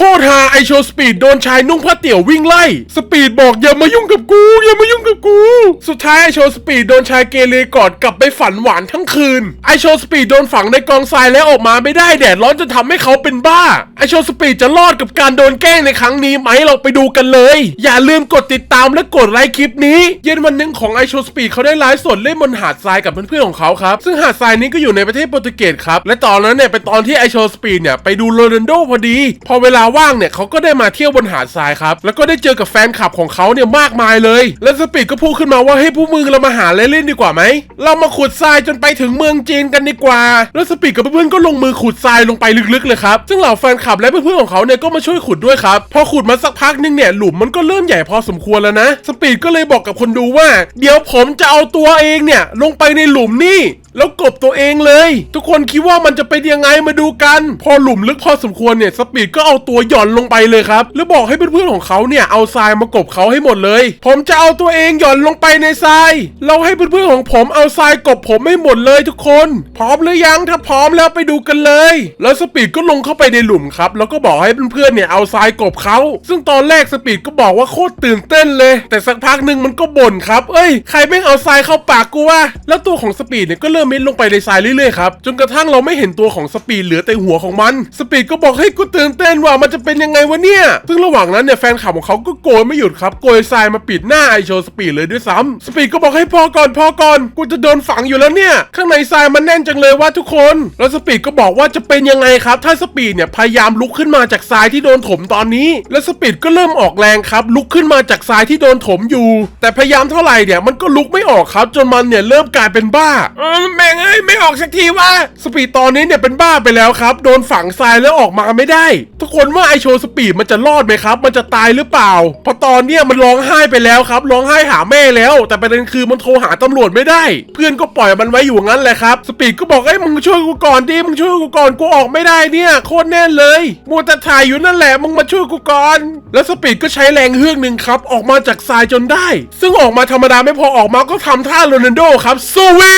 โคตรฮาไอโชว์สปีดโดนชายนุ่งผ้าเตี่ยววิ่งไล่ สปีดบอกอย่ามายุ่งกับกู อย่ามายุ่งกับกู สุดท้ายไอโชว์สปีดโดนชายเกเรกอดกลับไปฝันหวานทั้งคืน ไอโชว์สปีดโดนฝังในกองทรายแล้วออกมาไม่ได้แดดร้อนจนทำให้เขาเป็นบ้า ไอโชว์สปีดจะรอดกับการโดนแกล้งในครั้งนี้ไหมเราไปดูกันเลย อย่าลืมกดติดตามและกดไลค์คลิปนี้ เย็นวันหนึ่งของไอโชว์สปีดเขาได้ไลฟ์สดเล่นบนหาดทรายกับเพื่อนๆของเขาครับ ซึ่งหาดทรายนี้ก็อยู่ในประเทศโปรตุเกสครับ และตอนนั้นเนี่ยเป็นตอนที่ไอโชสปีดเนี่ยไปดูโรนัลโดพอดี พอเวลาว่างเนี่ยเขาก็ได้มาเที่ยวบนหาดทรายครับ แล้วก็ได้เจอกับแฟนคลับของเขาเนี่ยมากมายเลย และสปีดก็พูดขึ้นมาว่าให้ยพวกมึงเรามาหาเล่นดีกว่าไหม เรามาขุดทรายจนไปถึงเมืองจีนกันดีกว่า แล้วสปีดกับเพื่อนๆก็ลงมือขุดทรายลงไปลึกๆเลยครับ ซึ่งเหล่าแฟนคลับและเพื่อนๆของเขาเนี่ยก็มาช่วยขุดด้วยครับ พอขุดมาสักพักนึงเนี่ยหลุมมันก็เริ่มใหญ่พอสมควรแล้วนะ สปีดก็เลยบอกกับคนดูว่า เดี๋ยวผมจะเอาตัวเองเนี่ยลงไปในหลุมนี่แล้วกบตัวเองเลย ทุกคนคิดว่ามันจะเป็นยังไงมาดูกัน พอหลุมลึกพอสมควรเนี่ยสปีดก็เอาตัวหย่อนลงไปเลยครับแล้วบอกให้เพื่อนๆของเขาเนี่ยเอาทรายมากบเขาให้หมดเลย ผมจะเอาตัวเองหย่อนลงไปในทราย เราให้เพื่อนๆของผมเอาทรายกบผมให้หมดเลยทุกคน พร้อมหรือยังถ้าพร้อมแล้วไปดูกันเลย แล้วสปีดก็ลงเข้าไปในหลุมครับ แล้วก็บอกให้เพื่อนๆเนี่ยเอาทรายกบเขา ซึ่งตอนแรกสปีดก็บอกว่าโคตรตื่นเต้นเลย แต่สักพักหนึ่งมันก็บ่นครับ เอ้ยใครแม่เอาทรายเข้าปากกูวะแล้วตัวของสปีดเนี่ยก็เริ่มเม้นลงไปในทรายเรื่อยๆครับจนกระทั่งเราไม่เห็นตัวของสปีดเหลือแต่หัวของมัน สปีดก็บอกให้กูตื่นเต้นว่ามันจะเป็นยังไงวะเนี่ย ซึ่งระหว่างนั้นเนี่ยแฟนคลับของเขาก็โกยไม่หยุดครับโกยทรายมาปิดหน้าไอโชว์สปีดเลยด้วยซ้ำสปีดก็บอกให้พอก่อนพอก่อนกูจะโดนฝังอยู่แล้วเนี่ย ข้างในทรายมันแน่นจังเลยว่าทุกคน แล้วสปีดก็บอกว่าจะเป็นยังไงครับ ถ้าสปีดเนี่ยพยายามลุกขึ้นมาจากทรายที่โดนถมตอนนี้ แล้วสปีดก็เริ่มออกแรงครับ ลุกขึ้นมาจากทรายที่โดนถมอยู่ แต่พยายามเท่าไหร่เนี่ยมันก็ลุกไม่ออกครับจนมันเนี่ยเริ่มกลายเป็นบ้าเออแม่งเอ้ยไม่ออกสักทีว่าสปีดตอนนี้เนี่ยเป็นบ้าไปแล้วครับ โดนฝังทรายแล้วออกมาไม่ได้ ทุกคนว่าไอโชว์สปีดมันจะรอดไหมครับ มันจะตายหรือเปล่าเพราะตอนเนี้ยมันร้องไห้ไปแล้วครับร้องไห้หาแม่แล้ว แต่ประเด็นคือมันโทรหาตำรวจไม่ได้ เพื่อนก็ปล่อยมันไว้อยู่งั้นแหละครับสปีดก็บอกไอ้มึงช่วยกูก่อนดิมึงช่วยกูก่อนกูออกไม่ได้เนี่ยโคตรแน่นเลยมัวแต่ถ่ายอยู่นั่นแหละมึงมาช่วยกูก่อนแล้วสปีดก็ใช้แรงเฮือกหนึ่งครับ ออกมาจากทรายจนได้ ซึ่งออกมาธรรมดาไม่พอออกมาก็ทำท่าโรนัลโดครับสวี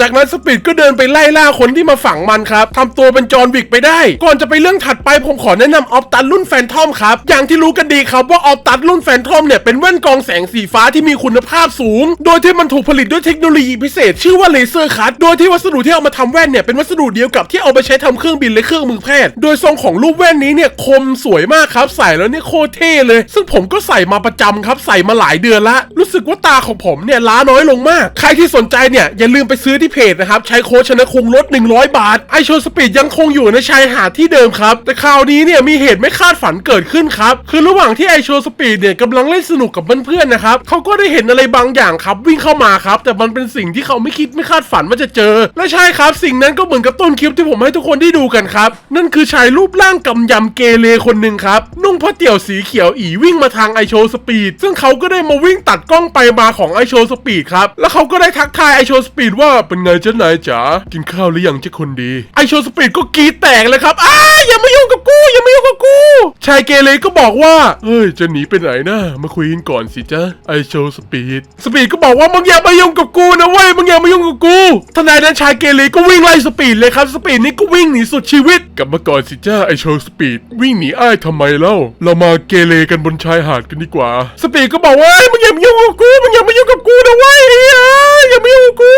จากนั้นสปีดก็เดินไปไล่ล่าคนที่มาฝังมันครับทำตัวเป็นจอห์นวิกไปได้ ก่อนจะไปเรื่องถัดไปผมขอแนะนำออฟตันรุ่นแฟนทอมครับ อย่างที่รู้กันดีครับว่าออฟตันรุ่นแฟนทอมเนี่ยเป็นแว่นกองแสงสีฟ้าที่มีคุณภาพสูง โดยที่มันถูกผลิตด้วยเทคโนโลยีพิเศษ ชื่อว่าเลเซอร์คัตโดยที่วัสดุที่เอามาทำแว่นเนี่ยเป็นวัสดุเดียวกับที่เอาไปใช้ทำเครื่องบินและเครื่องมือแพทย์ โดยทรงของรูปแว่นนี้เนี่ยคมสวยมากครับ ใส่แล้วเนี่ยโคตรเท่เลย ซึ่งผมก็ใส่มาประจำครับใส่มาหลายเดือนละ รู้สึกว่าตาของผมเนี่ยล้าน้อยลงมาก ใครที่สนใจเนี่ยอย่าลืมไปซื้อที่เพจนะครับ ใช้โค้ดชนะคุงลด 100 บาท ไอโชสปีดยังคงอยู่ในชายหาดที่เดิมครับ แต่คราวนี้เนี่ยมีเหตุไม่คาดฝันเกิดขึ้นครับ คือระหว่างที่ไอโชสปีดเนี่ยกำลังเล่นสนุกกับเพื่อนๆนะครับเขาก็ได้เห็นอะไรบางอย่างครับวิ่งเข้ามาครับ แต่มันเป็นสิ่งที่เขาไม่คิดไม่คาดฝันว่าจะเจอ และใช่ครับ สิ่งนั้นก็เหมือนกับต้นคลิปที่ผมให้ทุกคนได้ดูกันครับ นั่นคือชายรูปร่างกำยำเกเรคนหนึ่งครับ นุ่งผ้าเตี่ยวสีเขียวอีวิ่งมาทางไอโชสปีดซึ่งเขาก็ได้มาวิ่งตัดกล้องไปมาของไอโชสปีดครับแล้วเขาก็ได้ทักทายไอโชสปีดว่าเป็นไงเจ้านายจ๋ากินข้าวหรือยังเจ้าคนดี ไอโชสปีดก็กรีดแตกเลยครับอ้าอย่ามายุ่งกับ อย่ามายุ่งกับกู ชายเกเรก็บอกว่าเฮ้ยจะหนีไปไหนนะมาคุยกันก่อนสิจ๊ะไอโชสปีดสปีดก็บอกว่ามึงอย่ามายุ่งกับกูนะเว้ยมึงอย่ามายุ่งกับกูทนายนั้นชายเกเรก็วิ่งไล่สปีดเลยครับสปีดนี่ก็วิ่งหนีสุดชีวิตกลับมาก่อนสิจ้าไอโชสปีดวิ่งหนีอ้ายทำไมเล่า เรามาเกเรกันบนชายหาดกันดีกว่า สปีดก็บอกว่าเอ้ยมึงอย่ามายุ่งกับกูมึงอย่ามายุ่งกับกูนะเว้ยเอ้ยอย่ามายุ่งกับกู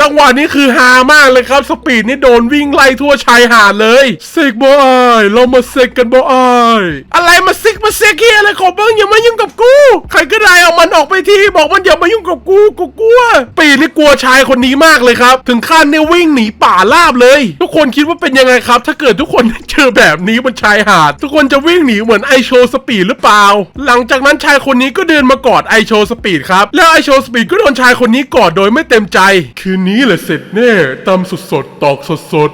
จังหวะนี้คือฮามากเลยครับสปีดนี่โดนวิ่งไล่ทั่วชายหาดเลยเซกบอยเรามาาเซกกันบอยอะไรมาซิกมาเซกเฮียอะไรของมึงอย่ามายุ่งกับกู ใครก็ได้เอามันออกไปทีบอกมันอย่ามายุ่งกับกูกูกลัว ปีนี่กลัวชายคนนี้มากเลยครับ ถึงขั้นเนี่ยวิ่งหนีป่าลาบเลย ทุกคนคิดว่าเป็นยังไงครับ ถ้าเกิดทุกคนเจอแบบนี้บนชายหาด ทุกคนจะวิ่งหนีเหมือนไอโชสปีดหรือเปล่า หลังจากนั้นชายคนนี้ก็เดินมากอดไอโชสปีดครับ แล้วไอโชสปีดก็โดนชายคนนี้กอดโดยไม่เต็มใจ คืนนี้แหละเสร็จแน่ตำสดๆตอกสดสด